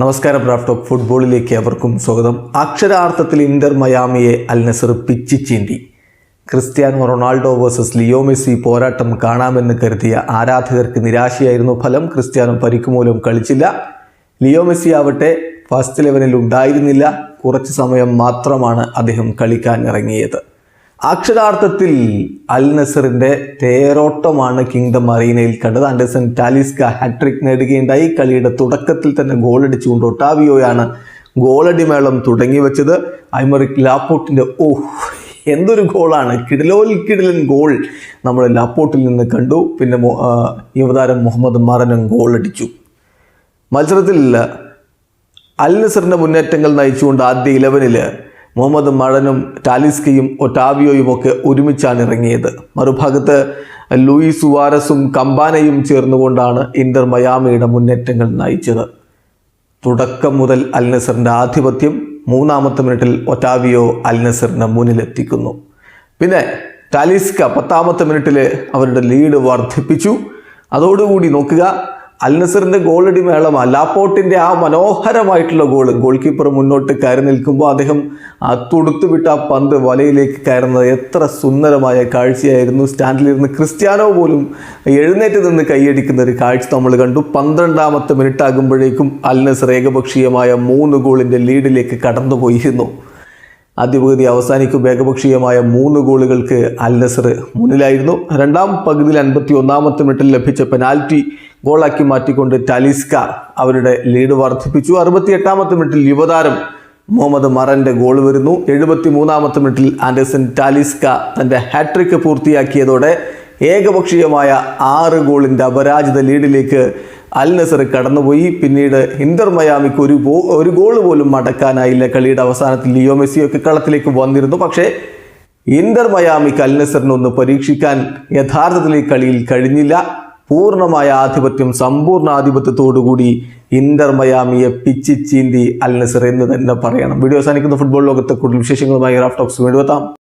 നമസ്കാരം Raf talk ഫുട്ബോളിലേക്ക് അവർക്കും സ്വാഗതം. അക്ഷരാർത്ഥത്തിൽ ഇന്റർ മയാമിയെ അൽ നസർ പിച്ചി ചീന്തി. Cristiano Ronaldo versus Leo Messi പോരാട്ടം കാണാമെന്ന് കരുതിയ ആരാധകർക്ക് നിരാശയായിരുന്നു ഫലം. ക്രിസ്ത്യാനോ പരിക്കുമൂലം കളിച്ചില്ല. ലിയോ മെസ്സി ആവട്ടെ ഫസ്റ്റ് ലെവനിൽ ഉണ്ടായിരുന്നില്ല. കുറച്ച് സമയം മാത്രമാണ് അദ്ദേഹം കളിക്കാൻ ഇറങ്ങിയത്. അക്ഷരാർത്ഥത്തിൽ അൽ നസറിന്റെ തേരോട്ടമാണ് കിങ്ഡം അറീനയിൽ കണ്ടത്. ആൻഡേഴ്സൺ ടാലിസ്ക ഹാട്രിക് നേടുകയുണ്ടായി. കളിയുടെ തുടക്കത്തിൽ തന്നെ ഗോളടിച്ചുകൊണ്ട് ഒട്ടാവിയോയാണ് ഗോളടിമേളം തുടങ്ങി വെച്ചത്. ഐമറിക് ലാപ്പോട്ടിന്റെ ഓഹ് എന്തൊരു ഗോളാണ്. കിടലോൽ കിടലൻ ഗോൾ നമ്മൾ ലാപ്പോട്ടിൽ നിന്ന് കണ്ടു. പിന്നെ യുവതാരം മുഹമ്മദ് മറനും ഗോളടിച്ചു മത്സരത്തിൽ അൽ നസറിന്റെ മുന്നേറ്റങ്ങൾ നയിച്ചുകൊണ്ട് ആദ്യ ഇലവനിൽ മുഹമ്മദ് മഴനും ടാലിസ്കയും ഒട്ടാവിയോയും ഒക്കെ ഒരുമിച്ചാണ് ഇറങ്ങിയത് മറുഭാഗത്ത് ലൂയിസ് സുവാരസും കമ്പാനയും ചേർന്നുകൊണ്ടാണ് ഇന്റർ മയാമിയുടെ മുന്നേറ്റങ്ങൾ നയിച്ചത്. തുടക്കം മുതൽ അൽ നസറിന്റെ ആധിപത്യം മൂന്നാമത്തെ മിനിറ്റിൽ ഒറ്റാവിയോ അൽ മുന്നിലെത്തിക്കുന്നു. പിന്നെ ടാലിസ്ക പത്താമത്തെ മിനിറ്റിൽ അവരുടെ ലീഡ് വർദ്ധിപ്പിച്ചു. അതോടുകൂടി നോക്കുക അൽ നസറിന്റെ ഗോളടി മേളം ലാപ്പോട്ടിന്റെ ആ മനോഹരമായിട്ടുള്ള ഗോൾ ഗോൾ കീപ്പർ മുന്നോട്ട് കയറി നിൽക്കുമ്പോൾ അദ്ദേഹം ആ തൊടുത്തുവിട്ട ആ പന്ത് വലയിലേക്ക് കയറുന്നത് എത്ര സുന്ദരമായ കാഴ്ചയായിരുന്നു. സ്റ്റാൻഡിലിരുന്ന് ക്രിസ്ത്യാനോ പോലും എഴുന്നേറ്റ് നിന്ന് കൈയടിക്കുന്ന ഒരു കാഴ്ച നമ്മൾ കണ്ടു. പന്ത്രണ്ടാമത്തെ മിനിറ്റ് ആകുമ്പോഴേക്കും അൽനസർ ഏകപക്ഷീയമായ മൂന്ന് ഗോളിന്റെ ലീഡിലേക്ക് കടന്നുപോയിരുന്നു. ആദ്യ പകുതി അവസാനിക്കും ഏകപക്ഷീയമായ മൂന്ന് ഗോളുകൾക്ക് അൽ നസർ മുന്നിലായിരുന്നു. രണ്ടാം പകുതിയിൽ അൻപത്തി ഒന്നാമത്തെ മിനിറ്റിൽ ലഭിച്ച പെനാൽറ്റി ഗോളാക്കി മാറ്റിക്കൊണ്ട് ടാലിസ്ക അവരുടെ ലീഡ് വർദ്ധിപ്പിച്ചു. അറുപത്തി എട്ടാമത്തെ മിനിറ്റിൽ യുവതാരം മുഹമ്മദ് മറന്റെ ഗോൾ വരുന്നു. എഴുപത്തി മൂന്നാമത്തെ മിനിറ്റിൽ ആൻഡേഴ്സൺ ടാലിസ്ക തന്റെ ഹാട്രിക് പൂർത്തിയാക്കിയതോടെ ഏകപക്ഷീയമായ ആറ് ഗോളിന്റെ അപരാജിത ലീഡിലേക്ക് അൽ നസർ കടന്നുപോയി. പിന്നീട് ഇന്റർ മയാമിക്ക് ഒരു ഗോ ഒരു ഗോൾ പോലും മടക്കാനായില്ല കളിയുടെ അവസാനത്തിൽ ലിയോ മെസ്സിയൊക്കെ കളത്തിലേക്ക് വന്നിരുന്നു. പക്ഷേ ഇന്റർ മയാമിക്ക് അൽ നസറിനൊന്ന് പരീക്ഷിക്കാൻ യഥാർത്ഥത്തിൽ ഈ കളിയിൽ കഴിഞ്ഞില്ല. പൂർണമായ ആധിപത്യം സമ്പൂർണ ആധിപത്യത്തോടുകൂടി ഇന്റർ മയാമിയെ പിച്ചി ചീന്തി അൽ നസർ എന്ന് തന്നെ പറയണം. വീഡിയോ അവസാനിക്കുന്ന. ഫുട്ബോൾ ലോകത്തെ കൂടുതൽ വിശേഷങ്ങളുമായി റാഫ് ടോക്സ് വീണ്ടും എത്താം.